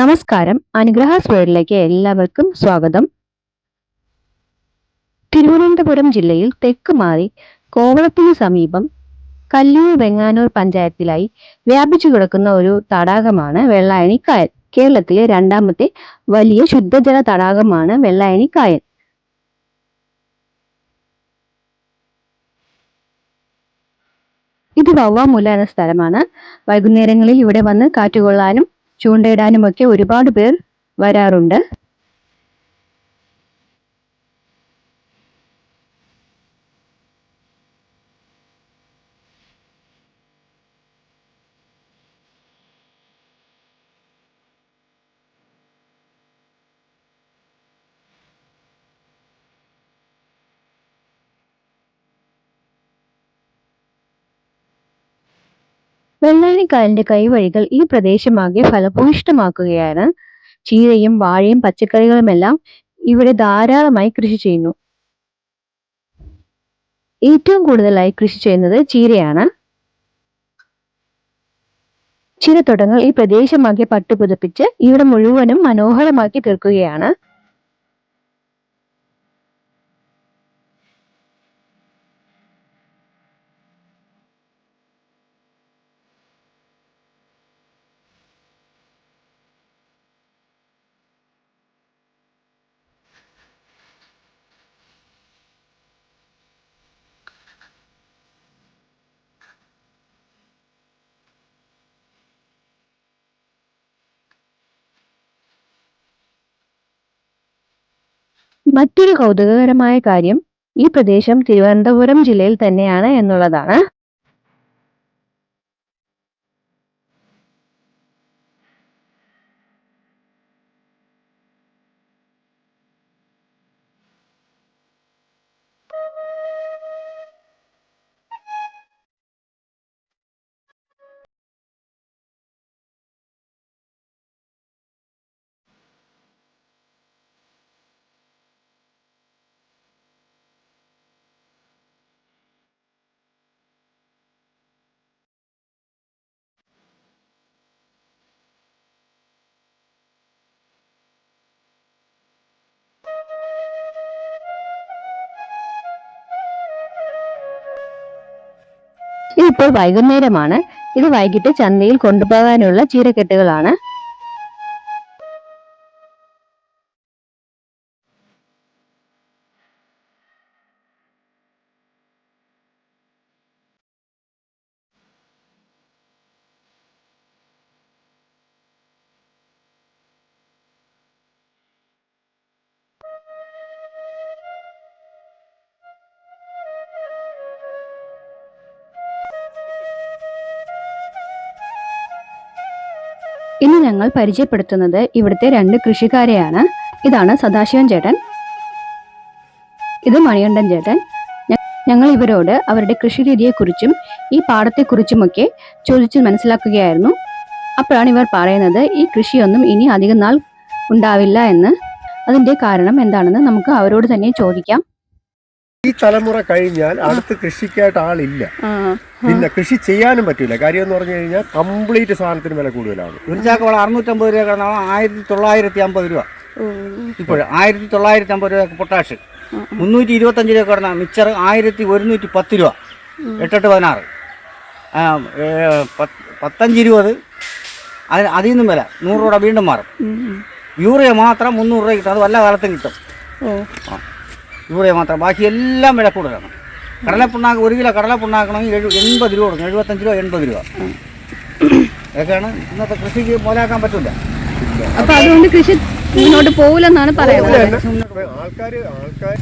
നമസ്കാരം. അനുഗ്രഹ സ്വേഡിലേക്ക് എല്ലാവർക്കും സ്വാഗതം. തിരുവനന്തപുരം ജില്ലയിൽ തെക്ക് മാറി കോവളത്തിന് സമീപം കല്ലൂർ വെങ്ങാനൂർ പഞ്ചായത്തിലായി വ്യാപിച്ചു കിടക്കുന്ന ഒരു തടാകമാണ് വെള്ളായണി കായൽ. കേരളത്തിലെ രണ്ടാമത്തെ വലിയ ശുദ്ധജല തടാകമാണ് വെള്ളായണി കായൽ. ഇത് വവ്വാമുല എന്ന സ്ഥലമാണ്. വൈകുന്നേരങ്ങളിൽ ഇവിടെ വന്ന് കാറ്റുകൊള്ളാനും ചൂണ്ടയിടാനും ഒക്കെ ഒരുപാട് പേർ വരാറുണ്ട്. വെള്ളാനിക്കായലിന്റെ കൈവഴികൾ ഈ പ്രദേശമാകെ ഫലഭൂയിഷ്ടമാക്കുകയാണ് ചീരയും വാഴയും പച്ചക്കറികളുമെല്ലാം ഇവിടെ ധാരാളമായി കൃഷി ചെയ്യുന്നു. ഏറ്റവും കൂടുതലായി കൃഷി ചെയ്യുന്നത് ചീരയാണ്. ചീരത്തോട്ടങ്ങൾ ഈ പ്രദേശമാകെ പട്ടുപുതപ്പിച്ച് ഇവിടെ മുഴുവനും മനോഹരമാക്കി തീർക്കുകയാണ്. മറ്റൊരു കൗതുകകരമായ കാര്യം ഈ പ്രദേശം തിരുവനന്തപുരം ജില്ലയിൽ തന്നെയാണ് എന്നുള്ളതാണ്. ഇതിപ്പോൾ വൈകുന്നേരമാണ്. ഇത് വൈകിട്ട് ചന്തയിൽ കൊണ്ടുപോകാനുള്ള ചീരക്കെട്ടുകളാണ്. ഇന്ന് ഞങ്ങൾ പരിചയപ്പെടുത്തുന്നത് ഇവിടുത്തെ രണ്ട് കൃഷിക്കാരെയാണ്. ഇതാണ് സദാശിവൻ ചേട്ടൻ. ഇത് മണികണ്ഠൻ ചേട്ടൻ. ഞങ്ങൾ ഇവരോട് അവരുടെ കൃഷി രീതിയെക്കുറിച്ചും ഈ പാടത്തെക്കുറിച്ചുമൊക്കെ ചോദിച്ച് മനസ്സിലാക്കുകയായിരുന്നു. അപ്പോഴാണ് ഇവർ പറയുന്നത് ഈ കൃഷിയൊന്നും ഇനി അധികം നാൾ ഉണ്ടാവില്ല എന്ന്. അതിന്റെ കാരണം എന്താണെന്ന് നമുക്ക് അവരോട് തന്നെ ചോദിക്കാം. ഈ തലമുറ കഴിഞ്ഞാൽ അടുത്ത് കൃഷിക്കായിട്ട് ആളില്ല. പിന്നെ കൃഷി ചെയ്യാനും പറ്റില്ല. കാര്യം എന്ന് പറഞ്ഞു കഴിഞ്ഞാൽ കംപ്ലീറ്റ് സാധനത്തിന് വില കൂടുതലാണ്. ഒരു ചാക്ക് വളം അറുന്നൂറ്റമ്പത് രൂപ കിടന്നാണ്. ആയിരത്തി തൊള്ളായിരത്തി അമ്പത് രൂപ ഇപ്പോൾ ആയിരത്തി തൊള്ളായിരത്തി അമ്പത് രൂപ പൊട്ടാഷ് മുന്നൂറ്റി ഇരുപത്തഞ്ച് രൂപ കിടന്ന. മിച്ചർ ആയിരത്തി ഒരുന്നൂറ്റി പത്ത് രൂപ. എട്ടെട്ട് പതിനാറ്. പത്തഞ്ച് ഇരുപത് അതിന് അതിൽ നിന്നും വില. നൂറ് രൂപ വീണ്ടും മാറും. യൂറിയ മാത്രം മുന്നൂറ് രൂപ കിട്ടും. അത് വല്ല കാലത്തും കിട്ടും. യൂറിയ മാത്രം. ബാക്കി എല്ലാം വില കൂടുതലാണ്. കടലപ്പിണ്ണാക്ക് ഒരു കിലോ കടലപ്പിണ്ണാക്കണമെങ്കിൽ എഴു എൺപത് രൂപ കൊടുക്കണം. എഴുപത്തഞ്ച് രൂപ എൺപത് രൂപ. ഇതൊക്കെയാണ് ഇന്നത്തെ കൃഷിക്ക് മുതലാക്കാൻ പറ്റില്ല അപ്പൊ അതുകൊണ്ട് കൃഷി മുന്നോട്ട് പോകില്ലെന്നാണ് പറയുന്നത്. ആൾക്കാർ ആൾക്കാർ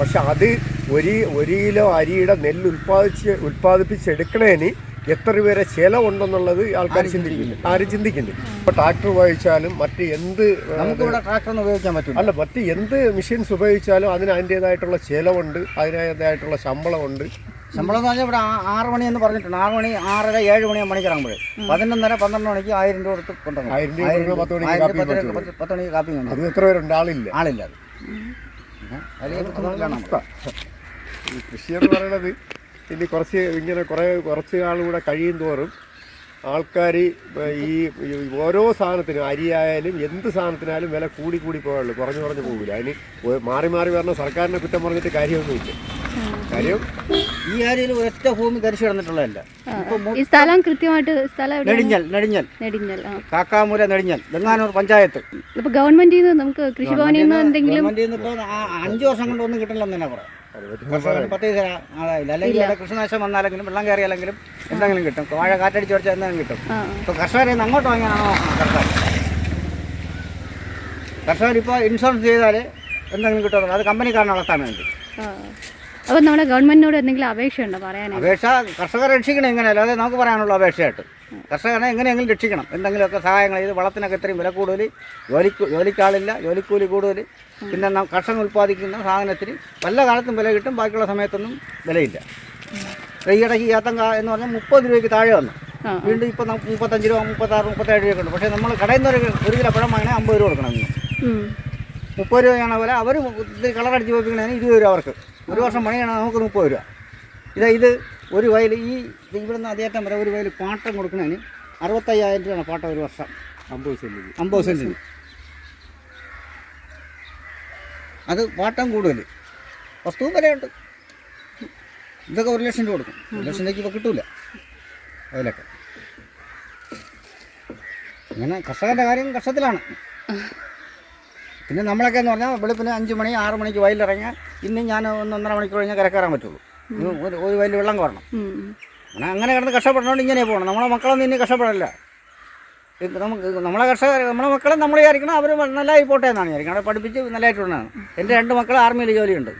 പക്ഷെ അത് ഒരു ഒരു കിലോ അരിയുടെ നെല്ല് ഉൽപ്പാദിച്ച് ഉൽപ്പാദിപ്പിച്ചെടുക്കണേന് എത്ര പേരെ ചെലവുണ്ടെന്നുള്ളത് ആൾക്കാർ ചിന്തിക്കില്ല. ആരും ചിന്തിക്കുന്നില്ല ഇപ്പൊ ട്രാക്ടർ ഉപയോഗിച്ചാലും മറ്റ് എന്ത് നമുക്കിവിടെ ട്രാക്ടറൊന്നും ഉപയോഗിക്കാൻ പറ്റും അല്ല മറ്റ് എന്ത് മെഷീൻസ് ഉപയോഗിച്ചാലും അതിന് അതിന്റെതായിട്ടുള്ള ചെലവുണ്ട് അതിന്റെതായിട്ടുള്ള ശമ്പളമുണ്ട്. ശമ്പളം എന്ന് പറഞ്ഞാൽ ഇവിടെ ആറ് മണി എന്ന് പറഞ്ഞിട്ടുണ്ട്. ആറ് മണി ആറര ഏഴ് മണി മണിക്ക് ഇറങ്ങുമ്പോൾ പതിനൊന്നര പന്ത്രണ്ട് മണിക്ക് ആയിരം രൂപ കൊടുത്ത് കൊണ്ടുവന്നു. ആയിരം രൂപ പത്ത് മണിക്ക്. പത്ത് മണിക്ക് കാപ്പി അത് എത്ര പേരുണ്ട്? ആളില്ല. ആളില്ല അത്. കൃഷി എന്ന് പറയുന്നത് ഇനി കുറച്ച് ഇങ്ങനെ കുറേ കുറച്ച് ആളുകൂടെ കഴിയും തോറും ആൾക്കാർ ഈ ഓരോ സാധനത്തിനും അരിയായാലും എന്ത് സാധനത്തിനായാലും വില കൂടി കൂടി പോയുള്ളൂ കുറഞ്ഞു കുറഞ്ഞു പോകില്ല. അതിന് മാറി മാറി പറഞ്ഞ സർക്കാരിനെ കുറ്റം പറഞ്ഞിട്ട് കാര്യമൊന്നുമില്ല. കാര്യം ഈ ഏരിയയിൽ ഒറ്റ ഭൂമി കരിച്ചു കിടന്നിട്ടുള്ളതല്ല. ഈ സ്ഥലം കൃത്യമായിട്ട് സ്ഥലം നെടിഞ്ഞൽ നെടിഞ്ഞൽ. നെടിഞ്ഞൽ കാക്കാമൂല നെടിഞ്ഞൽ വെങ്ങാനൂർ പഞ്ചായത്ത്. ഇപ്പൊ ഗവൺമെന്റിൽ നിന്ന് നമുക്ക് കൃഷിഭവനിൽ നിന്ന് എന്തെങ്കിലും അഞ്ചു നിന്ന് അഞ്ച് വർഷം കൊണ്ടൊന്നും കിട്ടില്ല കിട്ടില്ലെന്ന് തന്നെ പറയാം. അല്ലെങ്കിൽ ഇവിടെ കൃഷിനാശം വന്നാലെങ്കിലും വെള്ളം കയറിയാലെങ്കിലും എന്തെങ്കിലും കിട്ടും. വാഴ കാറ്റടിച്ച് പഠിച്ചാൽ എന്തെങ്കിലും കിട്ടും. ഇപ്പോൾ കർഷകരെ അങ്ങോട്ട് വാങ്ങിയാണോ? സർക്കാർ കർഷകർ. ഇപ്പോൾ ഇൻഷുറൻസ് ചെയ്താൽ എന്തെങ്കിലും കിട്ടുമോ അത് കമ്പനിക്കാരനെ വളർത്താൻ വേണ്ടി അപ്പോൾ അപ്പൊ നമ്മുടെ ഗവൺമെന്റിനോട് എന്തെങ്കിലും അപേക്ഷ ഉണ്ടോ പറയാനായിട്ട്? അപേക്ഷ കർഷകരെ രക്ഷിക്കണം എങ്ങനെയല്ല അതെ നമുക്ക് പറയാനുള്ള അപേക്ഷയായിട്ട്. കർഷകനെ എങ്ങനെയെങ്കിലും രക്ഷിക്കണം. എന്തെങ്കിലുമൊക്കെ സഹായങ്ങൾ ചെയ്ത് വളത്തിനൊക്കെ ഇത്രയും വില കൂടുതൽ ജോലിക്ക് ജോലിക്കാളില്ല ജോലിക്കൂലി കൂടുതൽ. പിന്നെ കർഷകൻ ഉൽപ്പാദിക്കുന്ന സാധനത്തിന് വല്ല കാലത്തും വില കിട്ടും ബാക്കിയുള്ള സമയത്തൊന്നും വിലയില്ല. ഈ ആത്തങ്ക എന്ന് പറഞ്ഞാൽ മുപ്പത് രൂപയ്ക്ക് താഴെ വന്നു. വീണ്ടും ഇപ്പം നമുക്ക് മുപ്പത്തഞ്ച് രൂപ മുപ്പത്താറ് മുപ്പത്തേഴ് രൂപയൊക്കെ ഉണ്ട്. പക്ഷേ നമ്മൾ കടയിൽ നിന്ന് ഒരു കിലോ പഴം വാങ്ങിയാൽ അമ്പത് രൂപ കൊടുക്കണം. മുപ്പത് രൂപയാണ് വില. അവർ കളറടിച്ച് പോയിപ്പിക്കണതിന് ഇരുപത് രൂപ അവർക്ക്. ഒരു വർഷം പണിയാണ് നമുക്ക് മുപ്പത് രൂപ. ഇതാ ഇത് ഒരു വയൽ ഈ ഇവിടെ നിന്ന് അതേറ്റം വരെ ഒരു വയൽ പാട്ടം കൊടുക്കുന്നതിന് അറുപത്തയ്യായിരം രൂപയാണ് പാട്ടം ഒരു വർഷം. അമ്പത് സെന്റിന് അമ്പത് സെന്റിന് അത് പാട്ടം കൂടുതൽ. വസ്തുവും വിലയുണ്ട്. ഇതൊക്കെ ഒരു ലക്ഷം രൂപ കൊടുക്കും. ഒരു ലക്ഷം രൂപയ്ക്ക് ഇപ്പോൾ കിട്ടൂല. അതിലൊക്കെ. ഇങ്ങനെ കർഷകന്റെ കാര്യം കഷ്ടത്തിലാണ് പിന്നെ നമ്മളൊക്കെ എന്ന് പറഞ്ഞാൽ വെളുപ്പിന് അഞ്ച് മണി ആറ് മണിക്ക് വയലിറങ്ങിയാൽ ഇന്ന് ഞാൻ ഒന്ന് ഒന്നര മണിക്കൂർ കഴിഞ്ഞാൽ കരക്കയറാൻ പറ്റുള്ളൂ. ഒരു വലിയ വെള്ളം കോരണം. അങ്ങനെ അങ്ങനെ കിടന്ന് കഷ്ടപ്പെടണോണ്ട് ഇങ്ങനെ പോകണം നമ്മളെ മക്കളൊന്നും ഇനി കഷ്ടപ്പെടില്ല. നമുക്ക് നമ്മളെ കർഷകർ നമ്മളെ മക്കളെ നമ്മൾ വിചാരിക്കണം അവർ നല്ലതായി പോട്ടെ എന്നാണ് വിചാരിക്കണം അവിടെ പഠിപ്പിച്ച് നല്ലതായിട്ട് വിടണതാണ് എന്റെ രണ്ട് മക്കൾ ആർമിയിൽ ജോലിയുണ്ട്.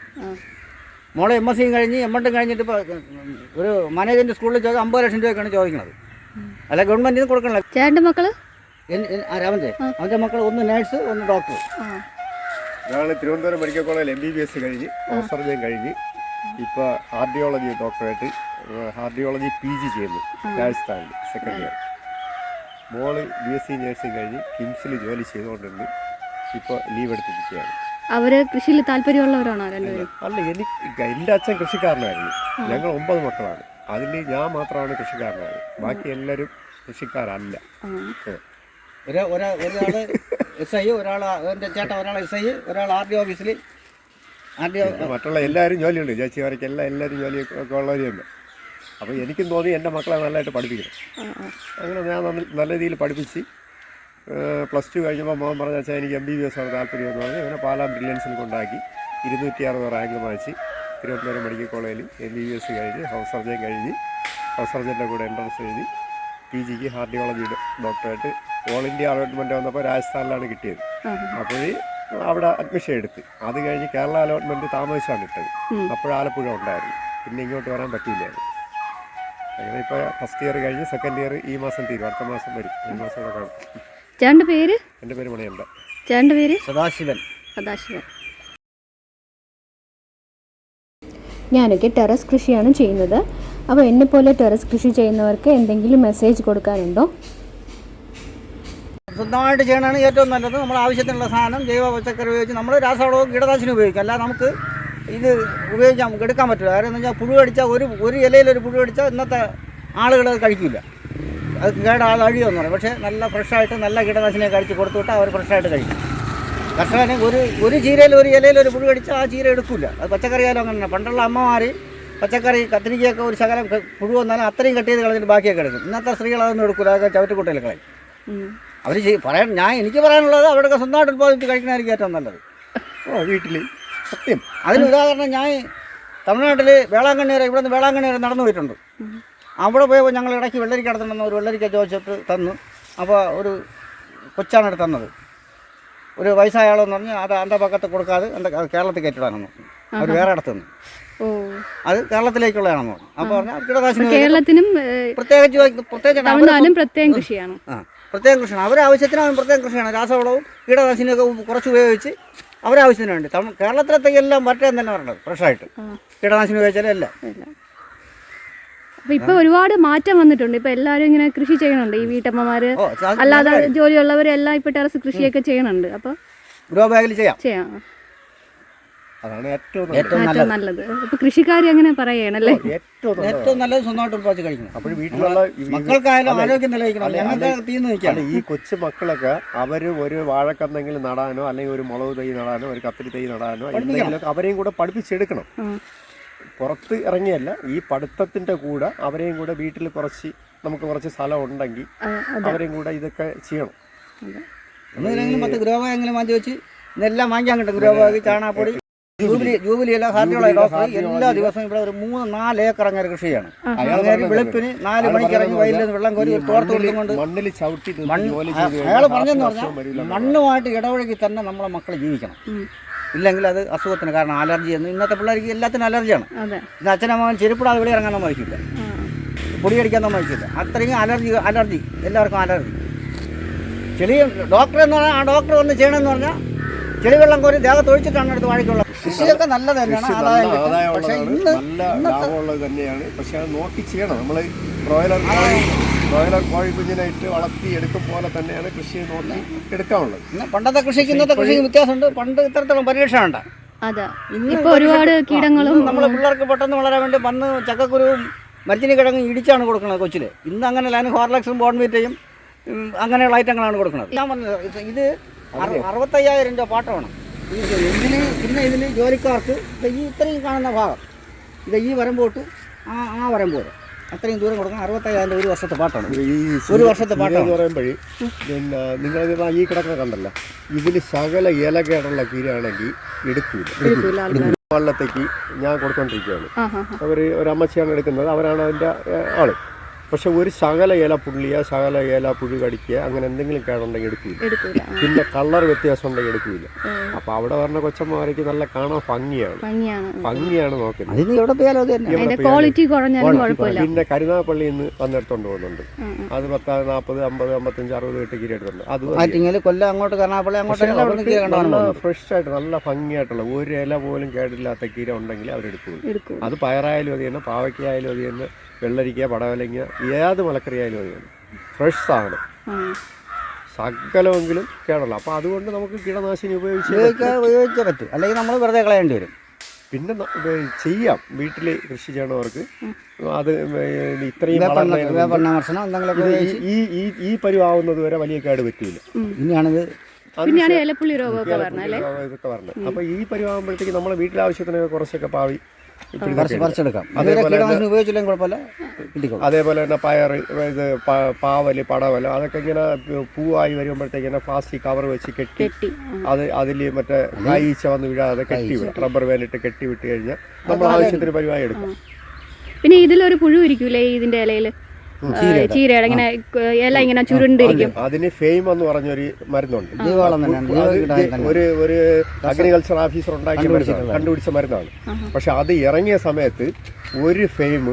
മോളെ എം എസ് സിയും കഴിഞ്ഞ് എം എട്ടും കഴിഞ്ഞിട്ട് ഇപ്പോൾ ഒരു മാനേജറിന്റെ സ്കൂളിൽ ചോദിച്ചാൽ അമ്പത് ലക്ഷം രൂപയൊക്കെയാണ് ചോദിക്കുന്നത്. അല്ല ഗവൺമെന്റിൽ നിന്ന് കൊടുക്കണല്ലോ. രണ്ട് മക്കൾ അവന്റെ അവന്റെ മക്കൾ ഒന്ന് നേഴ്സ് ഒന്ന് ഡോക്ടർ. ഞങ്ങൾ തിരുവനന്തപുരം മെഡിക്കൽ കോളേജിൽ എം ബി ബി എസ് കഴിഞ്ഞ് സർജൻ കഴിഞ്ഞ് ഇപ്പോൾ cardiology doctorate cardiology P G ചെയ്യുന്നു രാജസ്ഥാനിൽ സെക്കൻഡ് ഇയർ മോൾ ബി എസ് സി നഴ്സിംഗ് കഴിഞ്ഞ് കിംസിൽ ജോലി ചെയ്തുകൊണ്ടുണ്ട് ഇപ്പോൾ ലീവ് എടുത്തിരിക്കുകയാണ്. അവർ കൃഷിയിൽ താല്പര്യമുള്ളവരാണോ രണ്ടുപേരും? അല്ല എനിക്ക് എന്റെ അച്ഛൻ കൃഷിക്കാരനായിരുന്നു. ഞങ്ങൾ ഒമ്പത് മക്കളാണ്. അതിൽ ഞാൻ മാത്രമാണ് കൃഷിക്കാരനായത്. ബാക്കി എല്ലാവരും കൃഷിക്കാരല്ല. ഒരാൾ എസ് ഐ ഒരാൾ എന്റെ ചേട്ടൻ ഒരാൾ എസ് ഐ ഒരാൾ ആർ ഡി ഓഫീസിൽ മറ്റുള്ള എല്ലാവരും ജോലിയുണ്ട്. ചേച്ചിമാരൊക്കെ എല്ലാം എല്ലാവരും ജോലിയൊക്കെ ഉള്ളവരുണ്ട്. അപ്പോൾ എനിക്കും തോന്നി എന്റെ മക്കളെ നല്ലതായിട്ട് പഠിപ്പിക്കണം. അങ്ങനെ ഞാൻ നല്ല- രീതിയിൽ പഠിപ്പിച്ച് പ്ലസ് ടു കഴിഞ്ഞപ്പോൾ മോൻ പറഞ്ഞ വെച്ചാൽ എനിക്ക് എം ബി ബി എസ് ആണ് താല്പര്യം എന്ന് പറഞ്ഞ് അങ്ങനെ പാലാ ബ്രില്യൻസിൽ കൊണ്ടാക്കി ഇരുന്നൂറ്റി അറുപത് റാങ്ക് വാങ്ങിച്ച് തിരുവനന്തപുരം മെഡിക്കൽ കോളേജിൽ എം ബി ബി എസ് കഴിഞ്ഞ് ഹൗസ് സർജൻ കഴിഞ്ഞ് ഹൗസ് സർജന്റെ കൂടെ എൻട്രൻസ് എഴുതി പി ജിക്ക് ഹാർഡിയോളജി ഡോക്ടറായിട്ട് ഓൾ ഇന്ത്യ അലോട്ട്മെന്റ് വന്നപ്പോൾ രാജസ്ഥാനിലാണ് കിട്ടിയത്. അപ്പോഴേ അപ്പോൾ അവിടെ അഡ്മിഷൻ എടുത്ത്. അത് കഴിഞ്ഞ് കേരള അലോട്ട്മെന്റ് താമസിച്ചാണ് ഇട്ടത് അപ്പോഴും ആലപ്പുഴ ഉണ്ടായിരുന്നു. പിന്നെ ഇങ്ങോട്ട് വരാൻ പറ്റിയില്ലായിരുന്നു. അങ്ങനെ ഇപ്പൊ ഫസ്റ്റ് ഇയർ കഴിഞ്ഞ് സെക്കൻഡ് ഇയർ ഈ മാസം തീരും. അടുത്ത മാസം വരും. ഈ മാസം കൂടെ കാണും. ചേട്ടന്റെ പേര്? എന്റെ പേര് മണിയുണ്ട് ചേട്ടന്റെ പേര്? സദാശിവൻ. സദാശിവൻ. ഞാനൊക്കെ ടെറസ് കൃഷിയാണ് ചെയ്യുന്നത്. അപ്പോൾ എന്നെപ്പോലെ ടെറസ് കൃഷി ചെയ്യുന്നവർക്ക് എന്തെങ്കിലും മെസ്സേജ് കൊടുക്കാനുണ്ടോ? സ്വന്തമായിട്ട് ചെയ്യണതാണ് ഏറ്റവും നല്ലത്. നമ്മൾ ആവശ്യത്തിനുള്ള സാധനം ജൈവ പച്ചക്കറി ഉപയോഗിച്ച് നമ്മൾ രാസവളവും കീടനാശിനി ഉപയോഗിക്കാം. അല്ലാതെ നമുക്ക് ഇത് ഉപയോഗിക്കാൻ എടുക്കാൻ പറ്റില്ല. കാരണം എന്ന് വെച്ചാൽ പുഴു അടിച്ചാൽ ഒരു ഒരു ഇലയിൽ ഒരു പുഴു അടിച്ചാൽ ഇന്നത്തെ ആളുകൾ അത് കഴിക്കില്ല. അത് കേട ആൾ അഴിയുമെന്ന് പറയും. പക്ഷേ നല്ല ഫ്രഷായിട്ട് നല്ല കീടനാശിനിയെ കഴിച്ച് കൊടുത്തു വിട്ടാൽ അവർ ഫ്രഷായിട്ട് കഴിക്കും. കർഷകന് ഒരു ഒരു ചീരയിൽ ഒരു ഇലയിൽ ഒരു പുഴു അടിച്ചാൽ ആ ചീര എടുക്കില്ല. അത് പച്ചക്കറി ആയാലും അങ്ങനെ പണ്ടുള്ള അമ്മമാർ പച്ചക്കറി കത്തിരിക്കയൊക്കെ ഒരു ശകലം പുഴു വന്നാലും അത്രയും കട്ട് ചെയ്ത് കളഞ്ഞിട്ട് ബാക്കിയൊക്കെ എടുക്കും. ഇന്നത്തെ സ്ത്രീകൾ അതൊന്നും എടുക്കില്ല അതൊക്കെ ചവിറ്റുകുട്ടയിൽ കളയും. ഉം. ചെയ്യും പറയാൻ ഞാൻ എനിക്ക് പറയാനുള്ളത് അവരുടെ സ്വന്തമായിട്ട് ഉത്പാദിപ്പിച്ച് കഴിക്കണമായിരിക്കും ഏറ്റവും നല്ലത്. ഓ വീട്ടിൽ സത്യം. അതിന് ഉദാഹരണം ഞാൻ തമിഴ്നാട്ടിൽ വേളാങ്കണ്ണി വരെ ഇവിടെ നിന്ന് വേളാങ്കണ്ണി വരെ നടന്നു പോയിട്ടുണ്ട്. അവിടെ പോയപ്പോൾ ഞങ്ങൾ ഇടയ്ക്ക് വെള്ളരിക്ക നടത്തണമെന്ന് ഒരു വെള്ളരിക്ക ചോദിച്ചിട്ട് തന്നു. അപ്പോൾ ഒരു കൊച്ചാണ് എടുത്ത് തന്നത്. ഒരു വയസ്സായ ആളെന്ന് പറഞ്ഞ് അത് അന്റെ പക്കത്ത് കൊടുക്കാതെ എന്റെ കേരളത്തിൽ കയറ്റിടാനെന്ന് അവർ വേറെ ഇടത്ത് നിന്ന്. ഓ. അത് കേരളത്തിലേക്കുള്ളതാണെന്ന് പറഞ്ഞു. അപ്പോൾ പറഞ്ഞാൽ കേരളത്തിനും പ്രത്യേകിച്ച് പ്രത്യേകിച്ച് പ്രത്യേകം കൃഷിയാണ്. ആ. പ്രത്യേകം കൃഷിയാണ്. അവരെ ആവശ്യത്തിന് പ്രത്യേകം കൃഷിയാണ്. രാസവളവും കീടനാശിനിയൊക്കെ കുറച്ച് ഉപയോഗിച്ച് അവരെ ആവശ്യത്തിന് വേണ്ടി. തമിഴ് കേരളത്തിലത്തെ എല്ലാം വരട്ടെ തന്നെ പറയണത് ഫ്രഷായിട്ട്. കീടനാശിനി ഉപയോഗിച്ചാലും എല്ലാം. അപ്പൊ ഇപ്പൊ ഒരുപാട് മാറ്റം വന്നിട്ടുണ്ട്. ഇപ്പൊ എല്ലാരും ഇങ്ങനെ കൃഷി ചെയ്യണുണ്ട്. ഈ വീട്ടമ്മമാര് അല്ലാതെ ജോലിയുള്ളവരെല്ലാം ഇപ്പൊ ടെറസ് കൃഷിയൊക്കെ ചെയ്യണുണ്ട്. അപ്പൊ ഗ്രോ ബാഗിൽ ചെയ്യാം. ചെയ്യാം. അതാണ് ഏറ്റവും നല്ലത്. ഏറ്റവും ഏറ്റവും നല്ലത്. നല്ലത്. അപ്പൊ കൃഷിക്കാർ അങ്ങനെ പറയണല്ലേ? ഏറ്റവും നല്ലത്. ഏറ്റവും നല്ലത് സ്വന്തമായിട്ട് ഉൽപ്പാദിച്ച് കഴിക്കണം. അപ്പോൾ വീട്ടിലുള്ള ഈ- മക്കൾക്കായാലും ആരോഗ്യം നിലനിൽക്കണം. ഞങ്ങൾക്ക് അല്ല ഈ കൊച്ചു മക്കളൊക്കെ അവർ ഒരു വാഴക്കന്നെങ്കിലും നടാനോ അല്ലെങ്കിൽ ഒരു മുളക് തൈ നടാനോ ഒരു കത്തിരി തൈ നടാനോ എന്തെങ്കിലുമൊക്കെ അവരെയും കൂടെ പഠിപ്പിച്ചെടുക്കണം. ഉം. പുറത്ത് ഇറങ്ങിയല്ല ഈ പഠിത്തത്തിന്റെ കൂടെ അവരെയും കൂടെ വീട്ടിൽ കുറച്ച് നമുക്ക് കുറച്ച് സ്ഥലം ഉണ്ടെങ്കിൽ ആ, അതെ. അവരെയും കൂടെ ഇതൊക്കെ ചെയ്യണം. ഒന്നുമില്ലെങ്കിലും പത്ത് ഗ്രോബാഗെങ്കിലും വാങ്ങി വെച്ച് ഇതെല്ലാം വാങ്ങിക്കാൻ കിട്ടും. ഗ്രോബാഗ് ചാണകപ്പൊടി ജൂബിലി ജൂബിലി. എല്ലാ ഹാർട്ടിയുള്ള ഡോക്ടർ എല്ലാ ദിവസവും ഇവിടെ ഒരു മൂന്ന് നാല് ഏക്കർ അങ്ങനെ കൃഷിയാണ് അങ്ങനെ വെളുപ്പിന് നാല് മണിക്ക് ഇറങ്ങി വയലിൽ വെള്ളം കോരി ഒരു തോർത്ത് കൊടുത്തുകൊണ്ട് മണ്ണിൽ ചവിട്ടി അയാൾ പറഞ്ഞെന്ന് പറഞ്ഞാൽ മണ്ണുമായിട്ട് ഇടപഴകി തന്നെ നമ്മളെ മക്കളെ ജീവിക്കണം. ഇല്ലെങ്കിൽ അത് അസുഖത്തിന് കാരണം അലർജി എന്ന് ഇന്നത്തെ പിള്ളേർക്ക് എല്ലാത്തിനും അലർജിയാണ്. അതെ. ഇന്ന് അച്ഛനമ്മ ചെരുപ്പിടാതെ ഇവിടെ ഇറങ്ങാൻ സമ്മതിക്കില്ല. പൊടിയടിക്കാൻ സമ്മതിക്കില്ല അത്രയും അലർജി അലർജി. എല്ലാവർക്കും അലർജി. ചെളി ഡോക്ടർ എന്ന് പറഞ്ഞാൽ ആ ഡോക്ടർ വന്ന് ചെയ്യണമെന്ന് പറഞ്ഞാൽ ചെളിവെള്ളം കോരി ദേഹത്ത് ഒഴിച്ചിട്ടാണ് അടുത്ത് വാഴിക്കുള്ളത് കൃഷിയൊക്കെ നല്ലത് തന്നെയാണ് ആദായം നല്ല നല്ല ലാഭമുള്ളത് തന്നെയാണ്. പക്ഷെ അത് നോക്കി ചെയ്യണം. നമ്മൾ ബ്രോയിലർ കോഴി ബ്രോയിലർ കോഴി കുഞ്ഞിനായിട്ട് വളർത്തി എടുക്കും പോലെ തന്നെയാണ് കൃഷി നോക്കി എടുക്കാനുള്ളത്. പണ്ടത്തെ കൃഷിക്ക് ഇന്നത്തെ കൃഷിക്ക് വ്യത്യാസമുണ്ട്. പണ്ട് ഇത്തരത്തിലുള്ള പരീക്ഷ ഉണ്ട് അതെ. ഇപ്പൊ ഒരുപാട് കീടങ്ങളും നമ്മൾ പിള്ളേർക്ക് പെട്ടെന്ന് വളരാൻ വേണ്ടി വന്ന് ചക്കക്കുരുവും മരിച്ചിനി കിഴങ്ങും ഇടിച്ചാണ് കൊടുക്കുന്നത് കൊച്ചിൽ. ഇന്ന് അങ്ങനെ അതിന് ഹോർലക്സും ബോൺമീറ്റയും അങ്ങനെയുള്ള ഐറ്റങ്ങളാണ് കൊടുക്കുന്നത്. ഞാൻ പറഞ്ഞത് ഇത് ഇത് അറു- അറുപത്തയ്യായിരം രൂപ പാട്ടമാണ് ഇതിന് ഇന്ന് ഇതിന് ജോലിക്കാർക്ക് ഇത് ഈ ഇത്രയും കാണുന്ന ഭാഗം. ഇത് ഈ വരമ്പോട്ട് ആ ആ വരമ്പ് വരെ അത്രയും ദൂരം കൊടുക്കണം അറുപത്തയ്യായിരം ഒരു വർഷത്തെ പാട്ടാണ്. ഈ ഒരു വർഷത്തെ പാട്ടാണ്. എന്ന് പറയുമ്പോഴേ പിന്നെ നിങ്ങൾ ഈ കിടക്കുന്ന കണ്ടല്ല. ഇതിൽ ശകല ഇലകേടുള്ള കീരാണെങ്കിൽ എടുക്കൂല. വള്ളത്തേക്ക് ഞാൻ കൊടുത്തോണ്ടിരിക്കുകയാണ് അവർ ഒരു അമ്മച്ചിയാണ് എടുക്കുന്നത്. അവരാണ് അതിന്റെ ആൾ. പക്ഷെ ഒരു ശകല ഏല പുള്ളിയ ശകല ഏല പുഴു കടിക്കുക അങ്ങനെ എന്തെങ്കിലും കേടുണ്ടെങ്കിൽ എടുക്കില്ല പിന്നെ കളർ വ്യത്യാസം ഉണ്ടെങ്കിൽ എടുക്കില്ല. അപ്പൊ അവിടെ വരുന്ന കൊച്ചന്മാർക്ക് നല്ല കാണാൻ ഭംഗിയാണ്. ഭംഗിയാണ്. നോക്കുന്നത്. അതിന് എവിടെ പോയാലും അതിന്റെ ക്വാളിറ്റി കുറഞ്ഞാലും കുഴപ്പമില്ല. പിന്നെ കരുനാഗപ്പള്ളി നിന്ന് വന്നെടുത്തോണ്ട് പോകുന്നുണ്ട്. അത് പത്ത് നാൽപ്പത് അമ്പത് അമ്പത്തഞ്ച് അറുപത് എട്ട് കിലോ എടുത്തുണ്ട് അത് കൊല്ലം അങ്ങോട്ട് അങ്ങോട്ട് ഫ്രഷ് ആയിട്ട് നല്ല ഭംഗിയായിട്ടുള്ള ഒരു ഇല പോലും കേടില്ലാത്ത കീര ഉണ്ടെങ്കിൽ അവരെടുക്കുള്ളൂ അത് പയറായാലും അത് തന്നെ പാവയ്ക്കായാലും അത് തന്നെ. വെള്ളരിക്ക പടവലങ്ങ ഏത് മലക്കറിയായാലും ആയാലും അത് ഫ്രഷ് സാധനം. സകലമെങ്കിലും കേടല്ല. അപ്പോൾ അതുകൊണ്ട് നമുക്ക് കീടനാശിനി ഉപയോഗിച്ച് ഉപയോഗിക്കാൻ ഉപയോഗിച്ചേ പറ്റും. അല്ലെങ്കിൽ നമ്മൾ വെറുതെ കളയേണ്ടി വരും. പിന്നെ ചെയ്യാം. വീട്ടിൽ കൃഷി ചെയ്യണവർക്ക്. അത് ഇത്രയും ഈ ഈ ഈ പരിവാവുന്നത് വരെ വലിയ കേട് പറ്റില്ല ഇനിയാണിത് പിന്നെയാണ് ഇലപ്പുള്ളി രോഗമൊക്കെ പറഞ്ഞത് അപ്പോൾ ഈ പരിവാകുമ്പോഴത്തേക്ക് നമ്മളെ വീട്ടിലാവശ്യത്തിന് കുറച്ചൊക്കെ പാവി പറിച്ചെടുക്കാം. അതേപോലെ അതുവരെ കീടനാശിനി ഉപയോഗിച്ചില്ലെങ്കിൽ കുഴപ്പമില്ല കിട്ടിക്കോളും അതേപോലെ തന്നെ പയർ ഇത് പാവൽ പടവൽ അതൊക്കെ ഇങ്ങനെ പൂവായി വരുമ്പോഴത്തേക്ക് ഇങ്ങനെ പ്ലാസ്റ്റിക് കവർ വെച്ച് കെട്ടി. അത് അതിൽ മറ്റേ കായ്ച്ച വന്ന് വീഴാതെ കെട്ടി വിടും. റബ്ബർ വേനിട്ട് കെട്ടി വിട്ട് കഴിഞ്ഞാൽ നമ്മൾ ആവശ്യത്തിന് പരിപാടി എടുക്കും. പിന്നെ ഇതിലൊരു പുഴു ഇരിക്കൂലേ ഇതിന്റെ ഇലയിൽ? ചീരയുടെ. ഇങ്ങനെ ഇല ഇങ്ങനെ ചുരുണ്ടിരിക്കും. അതിന് ഫെയിം എന്ന് പറഞ്ഞൊരു മരുന്നുണ്ട്. ഒരു ഒരു അഗ്രികൾച്ചർ ഓഫീസർ ഉണ്ടാക്കിയ മരുന്നാണ്. കണ്ടുപിടിച്ച മരുന്നാണ്. പക്ഷെ അത് ഇറങ്ങിയ സമയത്ത് ഒരു ഫെയിം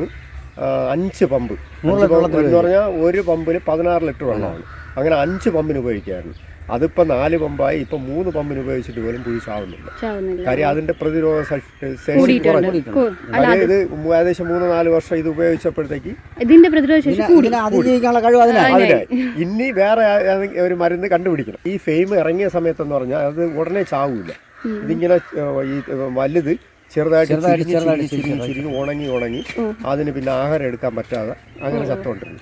അഞ്ച് പമ്പ്. എന്ന് പറഞ്ഞാൽ ഒരു പമ്പിന് പതിനാറ് ലിറ്റർ വെള്ളമാണ്. അങ്ങനെ അഞ്ച് പമ്പിന് ഉപയോഗിക്കായിരുന്നു അതിപ്പോൾ നാല് പമ്പായി ഇപ്പൊ മൂന്ന് പമ്പിന് ഉപയോഗിച്ചിട്ട് പോലും പുഴു ചാവുന്നില്ല. ചാവുന്നില്ല. കാര്യം അതിന്റെ പ്രതിരോധ ശേഷി കുറഞ്ഞു ഇത് ഏകദേശം മൂന്ന് നാല് വർഷം ഇത് ഉപയോഗിച്ചപ്പോഴത്തേക്ക് ഇതിന്റെ പ്രതിരോധ ശേഷി അതിനായി. ഇനി വേറെ ഒരു മരുന്ന് കണ്ടുപിടിക്കണം. ഈ ഫെയിം ഇറങ്ങിയ സമയത്തെന്ന് പറഞ്ഞാൽ അത് ഉടനെ ചാവൂല. ഇതിങ്ങനെ ഈ വലുത് ചെറുതായിട്ട് ചെറുതായിട്ട് ചിരിഞ്ഞ് ചിരിഞ്ഞ് ഉണങ്ങി ഉണങ്ങി അതിന് പിന്നെ ആഹാരം എടുക്കാൻ പറ്റാതെ അങ്ങനെ ചത്തോണ്ടിരുന്നു.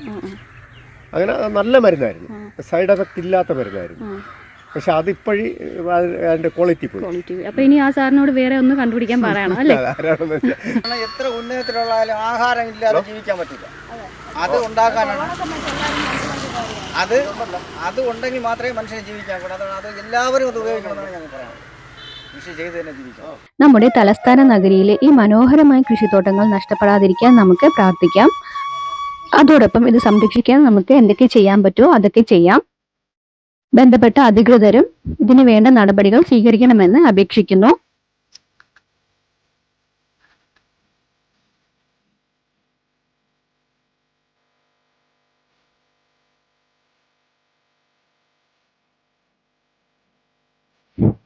അങ്ങനെ നല്ല മരുന്നായിരുന്നു. സൈഡ് എഫക്റ്റ് ഇല്ലാത്ത മരുന്നായിരുന്നു. പക്ഷെ അതിപ്പോഴി അതിന്റെ ക്വാളിറ്റി പോയി. ക്വാളിറ്റി അപ്പൊ ഇനി ആ സാറിനോട് വേറെ ഒന്ന് കണ്ടുപിടിക്കാൻ പറയണം അല്ലേ? എത്ര ഉന്നതത്തിലുള്ളാലും ആഹാരം ഇല്ലാതെ ജീവിക്കാൻ പറ്റില്ല. അത് ഉണ്ടാക്കാനാണ്. അത് അത് ഉണ്ടെങ്കിൽ മാത്രമേ മനുഷ്യന് ജീവിക്കാൻ പറ്റൂ അതാണ് അത് എല്ലാവരും അത് ഉപയോഗിക്കണമെന്നാണ് ഞാൻ പറയുന്നത്. നമ്മുടെ തലസ്ഥാന നഗരിയിലെ ഈ മനോഹരമായ കൃഷിത്തോട്ടങ്ങൾ നഷ്ടപ്പെടാതിരിക്കാൻ നമുക്ക് പ്രാർത്ഥിക്കാം. അതോടൊപ്പം ഇത് സംരക്ഷിക്കാൻ നമുക്ക് എന്തൊക്കെ ചെയ്യാൻ പറ്റുമോ അതൊക്കെ ചെയ്യാം. ബന്ധപ്പെട്ട അധികൃതരും ഇതിനു വേണ്ട നടപടികൾ സ്വീകരിക്കണമെന്ന് അപേക്ഷിക്കുന്നു.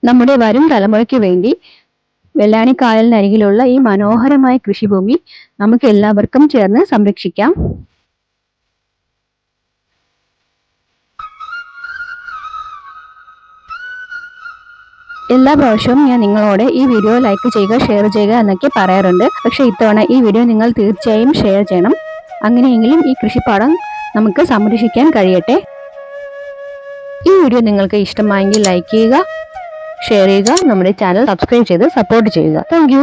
നമ്മുടെ വരും തലമുറയ്ക്ക് വേണ്ടി വെള്ളാണിക്കായലിനരികിലുള്ള ഈ മനോഹരമായ കൃഷിഭൂമി നമുക്ക് എല്ലാവർക്കും ചേർന്ന് സംരക്ഷിക്കാം. എല്ലാ പ്രാവശ്യവും ഞാൻ നിങ്ങളോട് ഈ വീഡിയോ ലൈക്ക് ചെയ്യുക ഷെയർ ചെയ്യുക എന്നൊക്കെ പറയാറുണ്ട്. പക്ഷേ ഇത്തവണ ഈ വീഡിയോ നിങ്ങൾ തീർച്ചയായും ഷെയർ ചെയ്യണം. അങ്ങനെയെങ്കിലും ഈ കൃഷിപ്പാടം നമുക്ക് സംരക്ഷിക്കാൻ കഴിയട്ടെ. ഈ വീഡിയോ നിങ്ങൾക്ക് ഇഷ്ടമായെങ്കിൽ ലൈക്ക് ചെയ്യുക ഷെയർ ചെയ്യുക നമ്മുടെ ചാനൽ സബ്സ്ക്രൈബ് ചെയ്ത് സപ്പോർട്ട് ചെയ്യുക. താങ്ക്